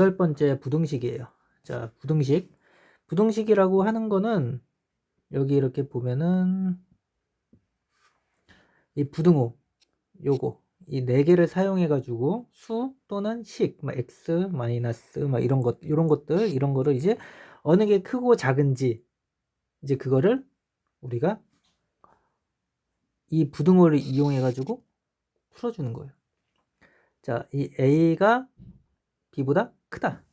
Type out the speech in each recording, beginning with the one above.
여덟 번째 부등식이에요. 자, 부등식. 부등식이라고 하는 거는 여기 이렇게 보면은 이 부등호 요거 이 네 개를 사용해 가지고 수 또는 식, 막 x 마이너스 막 이런 것 이런 것들 이런 거를 이제 어느 게 크고 작은지 이제 그거를 우리가 이 부등호를 이용해 가지고 풀어 주는 거예요. 자, 이 a가 b보다 크다.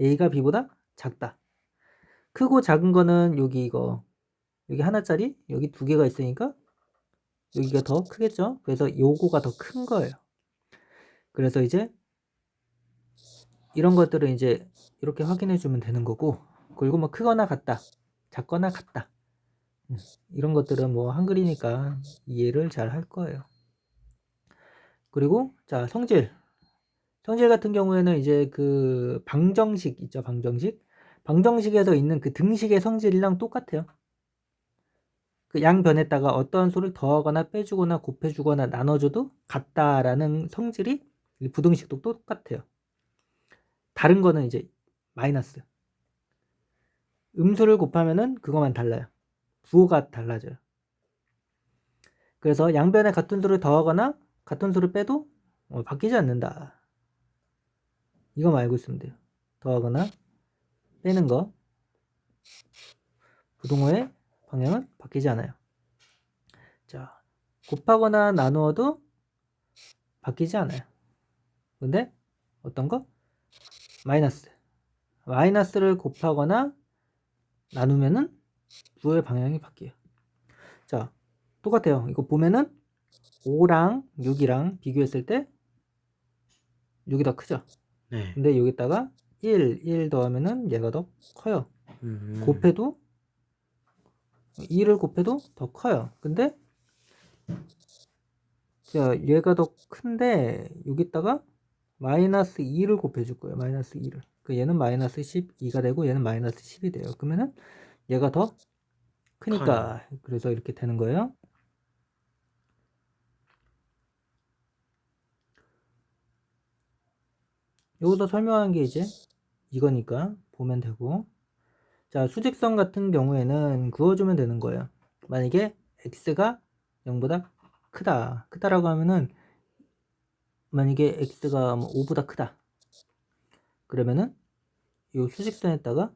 a가 b보다 작다. 크고 작은 거는 여기 이거 여기 하나짜리 여기 두 개가 있으니까 여기가 더 크겠죠? 그래서 요거가 더 큰 거예요. 그래서 이제 이런 것들은 이제 이렇게 확인해 주면 되는 거고 그리고 뭐 크거나 같다 작거나 같다 음, 이런 것들은 뭐 한글이니까 이해를 잘 할 거예요. 그리고 자 성질 성질 같은 경우에는 이제 그 방정식 있죠 방정식 방정식에서 있는 그 등식의 성질이랑 똑같아요. 그 양변에다가 어떠한 수를 더하거나 빼주거나 곱해주거나 나눠줘도 같다라는 성질이 이 부등식도 똑같아요. 다른 거는 이제 마이너스. 음수를 곱하면은 그것만 달라요. 부호가 달라져요. 그래서 양변에 같은 수를 더하거나 같은 수를 빼도 어, 바뀌지 않는다. 이거만 알고 있으면 돼요. 더하거나 빼는 거. 부등호의 방향은 바뀌지 않아요. 자, 곱하거나 나누어도 바뀌지 않아요. 근데 어떤 거? 마이너스. 마이너스를 곱하거나 나누면은 부의 방향이 바뀌어요. 자, 똑같아요. 이거 보면은 5랑 6이랑 비교했을 때 6이 더 크죠? 네. 근데 여기다가 1, 1 더하면은 얘가 더 커요. 음. 곱해도 2를 곱해도 더 커요. 근데 자, 얘가 더 큰데 여기다가 마이너스 2를 곱해줄 거예요. 마이너스 2를. 그 얘는 마이너스 12가 되고 얘는 마이너스 10이 돼요. 그러면은 얘가 더 크니까 그래서 이렇게 되는 거예요. 여기서 설명한 게 이제 이거니까 보면 되고. 자 수직선 같은 경우에는 그어주면 되는 거예요. 만약에 x가 0보다 크다. 크다라고 하면은 만약에 x가 뭐 5보다 크다. 그러면은 이 수직선에다가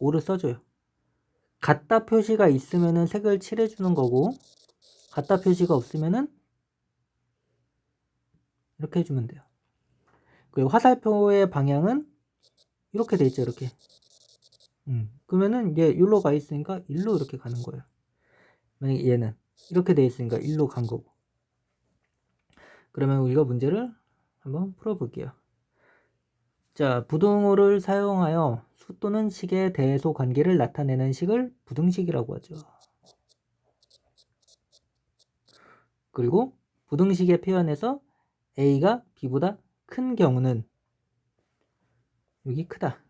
5를 써줘요. 같다 표시가 있으면은 색을 칠해주는 거고 같다 표시가 없으면은 이렇게 해주면 돼요 그리고 화살표의 방향은 이렇게 돼 있죠 이렇게. 음, 그러면은 얘 일로 가 있으니까 일로 이렇게 가는 거예요. 만약에 얘는 이렇게 돼 있으니까 일로 간 거고. 그러면 우리가 문제를 한번 풀어 볼게요. 자 부등호를 사용하여 수 또는 식의 대소 관계를 나타내는 식을 부등식이라고 하죠. 그리고 부등식의 표현에서 a가 b보다 큰 경우는 여기 크다.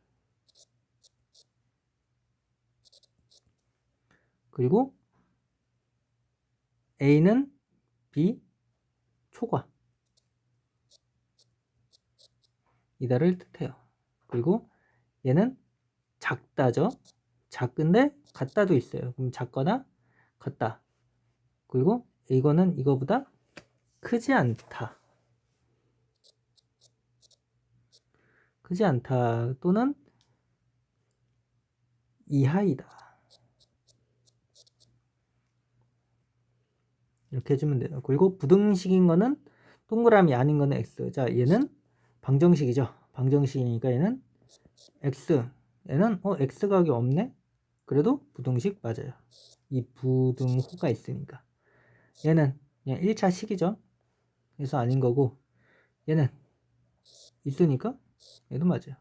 그리고 A는 B 초과 이다를 뜻해요. 그리고 얘는 작다죠. 작은데 같다도 있어요. 그럼 작거나 같다. 그리고 이거는 이거보다 크지 않다. 크지 않다 또는 이하이다. 이렇게 해주면 돼요. 그리고 부등식인 거는 동그라미 아닌 거는 x. 자, 얘는 방정식이죠. 방정식이니까 얘는 x. 얘는 어 x 각이 없네. 그래도 부등식 맞아요. 이 부등호가 있으니까. 얘는 그냥 1차 식이죠. 그래서 아닌 거고 얘는 있으니까 얘도 맞아요.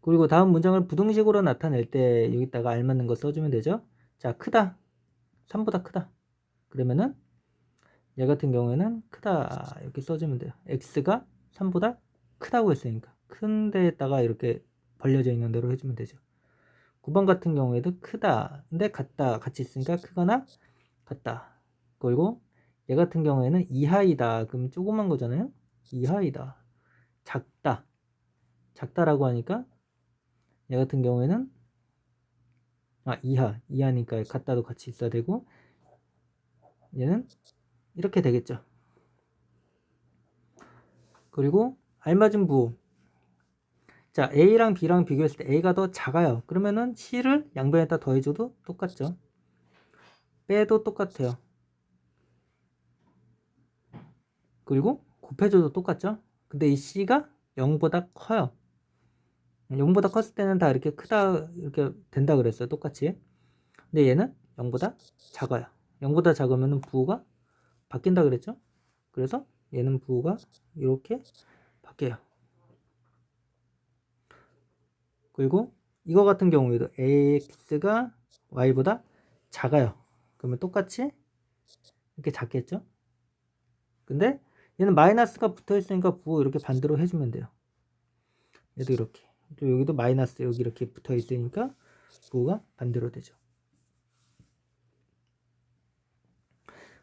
그리고 다음 문장을 부등식으로 나타낼 때 여기다가 알맞는 거 써주면 되죠. 자, 크다. 3보다 크다. 그러면은 얘 같은 경우에는 크다 이렇게 써주면 돼요. x가 3보다 크다고 했으니까 큰 데에다가 이렇게 벌려져 있는 대로 해주면 되죠. 9번 같은 경우에도 크다. 근데 같다. 같이 있으니까 크거나 같다. 그리고 얘 같은 경우에는 이하이다. 그럼 조그만 거잖아요. 이하이다. 작다. 작다라고 하니까 얘 같은 경우에는 아 이하 이하니까 같다도 같이 있어야 되고 얘는 이렇게 되겠죠. 그리고 알맞은 부호 자 A랑 B랑 비교했을 때 A가 더 작아요. 그러면은 C를 양변에다 더해줘도 똑같죠. 빼도 똑같아요. 그리고 곱해줘도 똑같죠. 근데 이 C가 0보다 커요. 0보다 컸을 때는 다 이렇게 크다 이렇게 된다 그랬어요. 똑같이. 근데 얘는 0보다 작아요. 0보다 작으면 부호가 바뀐다 그랬죠. 그래서 얘는 부호가 이렇게 바뀌어요. 그리고 이거 같은 경우에도 ax가 y보다 작아요. 그러면 똑같이 이렇게 작겠죠? 근데 얘는 마이너스가 붙어 있으니까 부호 이렇게 반대로 해주면 돼요. 얘도 이렇게. 또 여기도 마이너스 여기 이렇게 붙어 있으니까 부호가 반대로 되죠.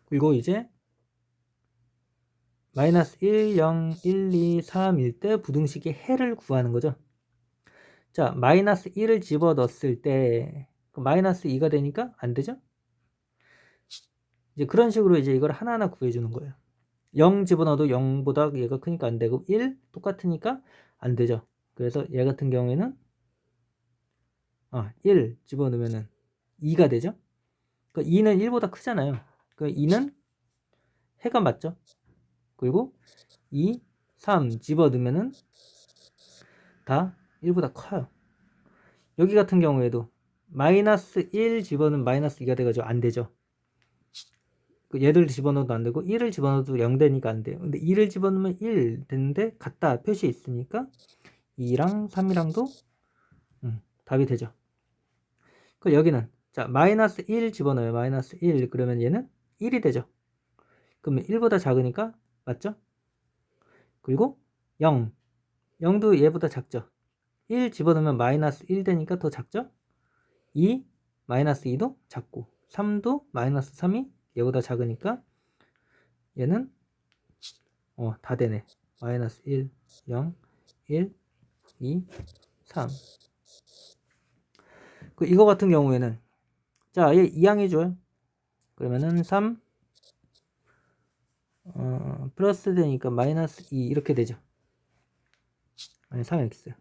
그리고 이제 마이너스 1, 0, 1, 2, 3일 때 부등식의 해를 구하는 거죠. 자, 마이너스 1을 집어 넣었을 때 마이너스 2가 되니까 안 되죠? 이제 그런 식으로 이제 이걸 하나하나 구해주는 거예요. 0 집어넣어도 0보다 얘가 크니까 안 되고 1 똑같으니까 안 되죠. 그래서 얘 같은 경우에는 아, 1 집어넣으면은 2가 되죠. 그 2는 1보다 크잖아요. 그 2는 해가 맞죠. 그리고 2, 3 집어넣으면은 다 1보다 커요. 여기 같은 경우에도 마이너스 1 집어넣으면 마이너스 2가 돼가지고 안 되죠. 그 얘들 집어넣어도 안 되고 1을 집어넣어도 0 되니까 안 돼요. 근데 2를 집어넣으면 1 되는데 같다 표시 있으니까 2랑 3이랑도 음, 답이 되죠. 그 여기는 자 마이너스 1 집어넣어요. 마이너스 1 그러면 얘는 1이 되죠. 그러면 1보다 작으니까 맞죠? 그리고 0 0도 얘보다 작죠. 1 집어넣으면 마이너스 1 되니까 더 작죠? 2 마이너스 2도 작고 3도 마이너스 3이 얘보다 작으니까 얘는 어 다 되네. 마이너스 1, 0, 1, 2, 3. 그 이거 같은 경우에는 자, 얘 2항 해 줘요. 그러면은 3 어, 플러스 되니까 마이너스 2 이렇게 되죠. 아니 3x.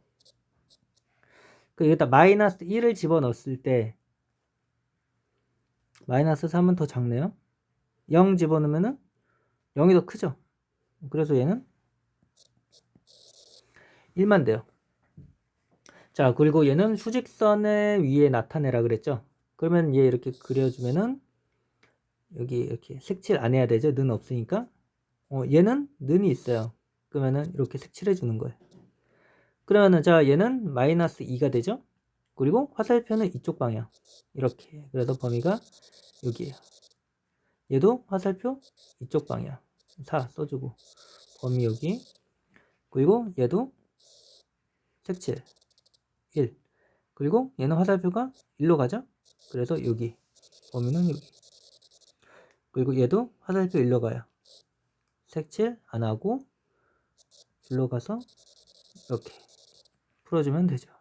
그 여기다 마이너스 1을 집어넣었을 때 마이너스 3은 더 작네요. 0 집어넣으면은 0이 더 크죠. 그래서 얘는 1만 돼요. 자, 그리고 얘는 수직선의 위에 나타내라 그랬죠. 그러면 얘 이렇게 그려주면은 여기 이렇게 색칠 안 해야 되죠. 는 없으니까. 어, 얘는 는이 있어요. 그러면은 이렇게 색칠해 주는 거예요. 그러면은 자, 얘는 마이너스 2가 되죠. 그리고 화살표는 이쪽 방향. 이렇게. 그래서 범위가 여기에요. 얘도 화살표 이쪽 방향. 4 써주고. 범위 여기. 그리고 얘도 색칠 1. 그리고 얘는 화살표가 1로 가죠. 그래서 여기. 범위는 여기. 그리고 얘도 화살표 1로 가요. 색칠 안 하고 1로 가서 이렇게 풀어주면 되죠.